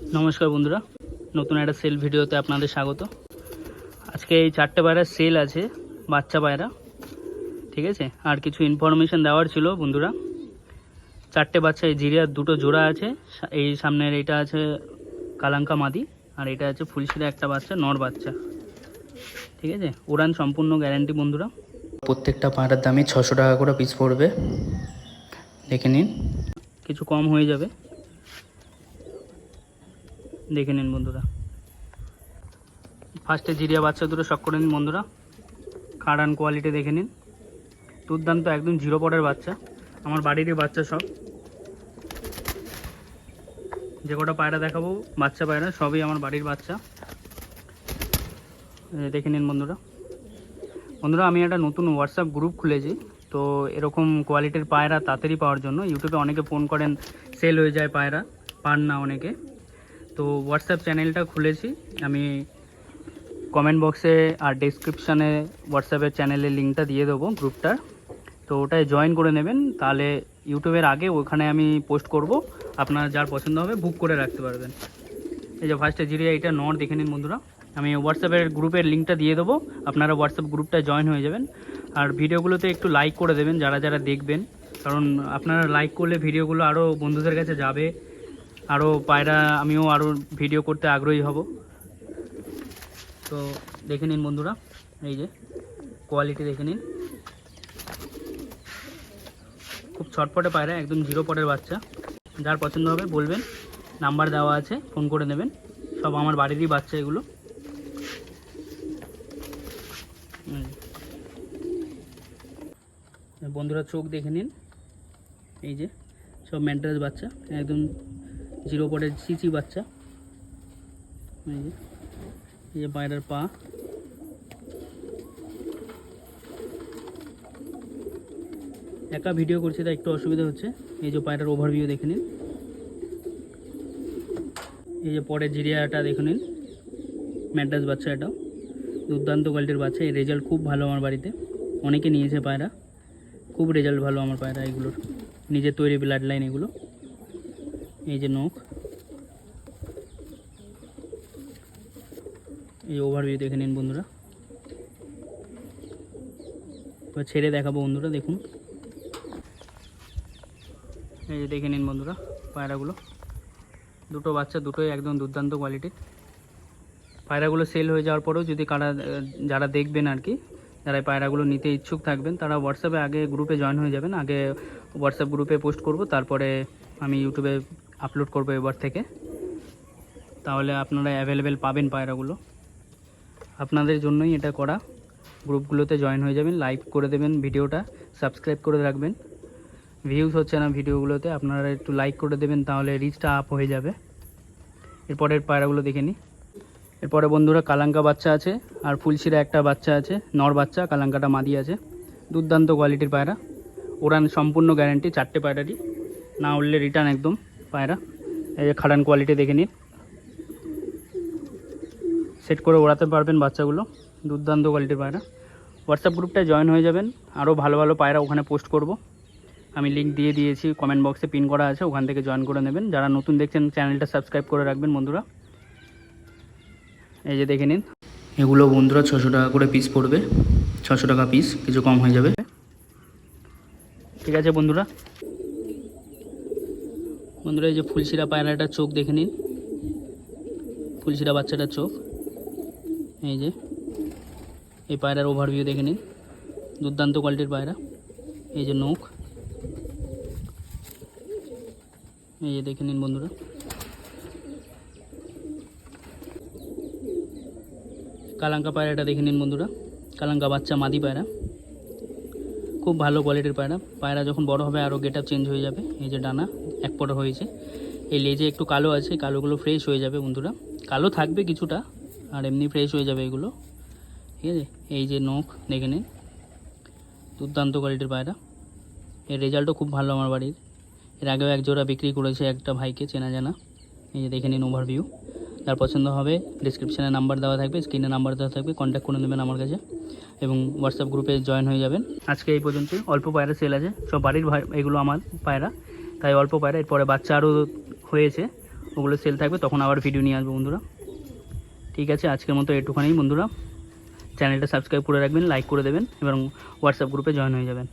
নমস্কার বন্ধুরা নতুন একটা সেল ভিডিওতে আপনাদের স্বাগত। আজকে এই চারটে পায়রার সেল আছে বাচ্চা পায়রা ঠিক আছে? আর কিছু ইনফরমেশন দেওয়ার ছিল বন্ধুরা। চারটে বাচ্চা এই জিরিয়ার দুটো জোড়া আছে এই সামনের এটা আছে কালাঙ্কা মাদি আর এটা আছে ফুলশিরা একটা বাচ্চা নর বাচ্চা। ঠিক আছে? উড়ান সম্পূর্ণ গ্যারান্টি বন্ধুরা। প্রত্যেকটা পায়রার দামই ছশো টাকা করে পিস পড়বে। দেখে নিন। কিছু কম হয়ে যাবে। দেখে নিন বন্ধুরা। ফার্স্টে জিরিয়া বাচ্চা দুটো শখ করে নিন বন্ধুরা। কাড়ান কোয়ালিটি দেখে নিন। দুর্দান্ত, একদম জিরো পটের বাচ্চা। আমার বাড়িরই বাচ্চা সব। যে কটা পায়রা দেখাবো, বাচ্চা পায়রা, সবই আমার বাড়ির বাচ্চা। দেখে নিন বন্ধুরা। বন্ধুরা, আমি একটা নতুন হোয়াটসঅ্যাপ গ্রুপ খুলেছি। তো এরকম কোয়ালিটির পায়রা তাড়াতাড়ি পাওয়ার জন্য ইউটিউবে অনেকে ফোন করেন সেল হয়ে যায় পায়রা। পান না অনেকে। তো হোয়াটসঅ্যাপ চ্যানেলটা খুলেছি। আমি কমেন্ট বক্সে আর ডেসক্রিপশানে হোয়াটসঅ্যাপের চ্যানেলের লিঙ্কটা দিয়ে দেবো গ্রুপটার তো ওটায় জয়েন করে নেবেন। তাহলে ইউটিউবের আগে ওখানে আমি পোস্ট করব। আপনার যার পছন্দ হবে বুক করে রাখতে পারবেন। এই যে ফার্স্টে জিরিয়া এটা নট দেখে নিন বন্ধুরা। আমি হোয়াটসঅ্যাপের গ্রুপের লিঙ্কটা দিয়ে দেবো। আপনারা হোয়াটসঅ্যাপ গ্রুপটায় জয়েন হয়ে যাবেন। আর ভিডিওগুলোতে একটু লাইক করে দেবেন যারা যারা দেখবেন। কারণ আপনারা লাইক করলে ভিডিওগুলো আরও বন্ধুদের কাছে যাবে। আরও পায়রা, আমিও আরও ভিডিও করতে আগ্রহী হব। তো দেখে নিন বন্ধুরা, এই যে কোয়ালিটি দেখে নিন। খুব ছটপটে পায়রা, একদম জিরো পটের বাচ্চা। যার পছন্দ হবে বলবেন নাম্বার দেওয়া আছে ফোন করে নেবেন। সব আমার বাড়িরই বাচ্চা এগুলো। বন্ধুরা চোখ দেখে নিন। এই যে সব ম্যান্টাস বাচ্চা, একদম জিরো পটের সিচি বাচ্চা। এই যে পায়রার পা। একা ভিডিও করছি, তাই একটু অসুবিধা হচ্ছে। এই যে পায়রার ওভারভিউ দেখে নিন। এই যে পরের জিরিয়াটা দেখে নিন। ম্যাড্রাস বাচ্চা এটাও দুর্দান্ত কোয়ালিটির বাচ্চা। এই রেজাল্ট খুব ভালো আমার বাড়িতে। অনেকে নিয়েছে পায়রা। খুব রেজাল্ট ভালো আমার পায়রা এগুলোর। নিজের তৈরি ব্লাড লাইন এগুলো। এই যে নখ। এই ওভারভিউ দেখে নিন বন্ধুরা। ছেড়ে দেখাবো বন্ধুরা, দেখুন। এই যে দেখে নিন বন্ধুরা, পায়রাগুলো। দুটো বাচ্চা, দুটোই একদম দুর্দান্ত কোয়ালিটির পায়রাগুলো সেল হয়ে যাওয়ার পরেও যদি কারা, যারা দেখবেন আর কি, যারা পায়রাগুলো নিতে ইচ্ছুক থাকবেন, তারা হোয়াটসঅ্যাপে আগে গ্রুপে জয়েন হয়ে যাবেন। আগে হোয়াটসঅ্যাপ গ্রুপে পোস্ট করব, তারপরে আমি ইউটিউবে আপলোড করব এবার থেকে। তাহলে আপনারা অ্যাভেলেবেল পাবেন পায়রাগুলো। আপনাদের জন্যই এটা করা। গ্রুপগুলোতে জয়েন হয়ে যাবেন লাইক করে দেবেন ভিডিওটা সাবস্ক্রাইব করে রাখবেন। ভিউজ হচ্ছে না ভিডিওগুলোতে, আপনারা একটু লাইক করে দেবেন তাহলে রিচটা আপ হয়ে যাবে। এরপরের পায়রাগুলো দেখে নিই। এরপরে বন্ধুরা কালাঙ্কা বাচ্চা আছে, আর ফুলশিরা একটা বাচ্চা আছে, নর বাচ্চা, কালাঙ্কাটা মাদি আছে। দুর্দান্ত কোয়ালিটির পায়রা। ওরান সম্পূর্ণ গ্যারেন্টি চারটে পায়রারই, না উঠলে রিটার্ন একদম। পায়রা। এই যে খাড়ান কোয়ালিটি দেখে নিন। সেট করে ওড়াতে পারবেন বাচ্চাগুলো। দুর্দান্ত কোয়ালিটির পায়রা। হোয়াটসঅ্যাপ গ্রুপটায় জয়েন হয়ে যাবেন। আরও ভালো ভালো পায়রা ওখানে পোস্ট করব। আমি লিঙ্ক দিয়ে দিয়েছি কমেন্ট বক্সে পিন করা আছে, ওখান থেকে জয়েন করে নেবেন। যারা নতুন দেখছেন চ্যানেলটা সাবস্ক্রাইব করে রাখবেন বন্ধুরা। এই যে দেখে নিন। এগুলো বন্ধুরা ছশো টাকা করে পিস পড়বে। ছশো টাকা পিস কিছু কম হয়ে যাবে। ঠিক আছে বন্ধুরা। বন্ধুরা, এই যে ফুলশিরা পায়রাটার চোখ দেখে নিন। ফুলশিরা বাচ্চাটার চোখ। এই যে, এই পায়রার ওভারভিউ দেখে নিন। দুর্দান্ত কোয়ালিটির পায়রা। এই যে নখ। এই যে দেখে নিন বন্ধুরা। কালাঙ্কা পায়রাটা দেখে নিন বন্ধুরা। কালাঙ্কা বাচ্চা, মাদি পায়রা। খুব ভালো কোয়ালিটির পায়রা। পায়রা যখন বড় হবে আরও গেট চেঞ্জ হয়ে যাবে। এই যে ডানা। এক পট হয়েছে। এই লেজে একটু কালো আছে, কালোগুলো ফ্রেশ হয়ে যাবে বন্ধুরা। কালো থাকবে কিছুটা, আর এমনি ফ্রেশ হয়ে যাবে এগুলো। ঠিক আছে? এই যে নখ, দেখে নিন। দুর্দান্ত কোয়ালিটির পায়রা। এর রেজাল্টও খুব ভালো আমার বাড়ির। এর আগেও এক জোড়া বিক্রি করেছে একটা ভাইকে, চেনা জানা। এই যে দেখে নিন ওভারভিউ যার পছন্দ হবে ডিসক্রিপশানে নাম্বার দেওয়া থাকবে স্ক্রিনে নাম্বার দেওয়া থাকবে কন্ট্যাক্ট করে নেবেন আমার কাছে। এবং হোয়াটসঅ্যাপ গ্রুপে জয়েন হয়ে যাবেন। আজকে এই পর্যন্তই। অল্প পায়রা সেল আছে। সব বাড়ির এগুলো আমার পায়রা। তাই অল্প পায়রা, এরপরে বাচ্চা আরও হয়েছে, ওগুলো সেল থাকবে, তখন আবার ভিডিও নিয়ে আসব বন্ধুরা। ঠিক আছে, আজকের মতো এটুখানি বন্ধুরা। চ্যানেলটা সাবস্ক্রাইব করে রাখবেন লাইক করে দেবেন, এবং হোয়াটসঅ্যাপ গ্রুপে জয়েন হয়ে যাবেন।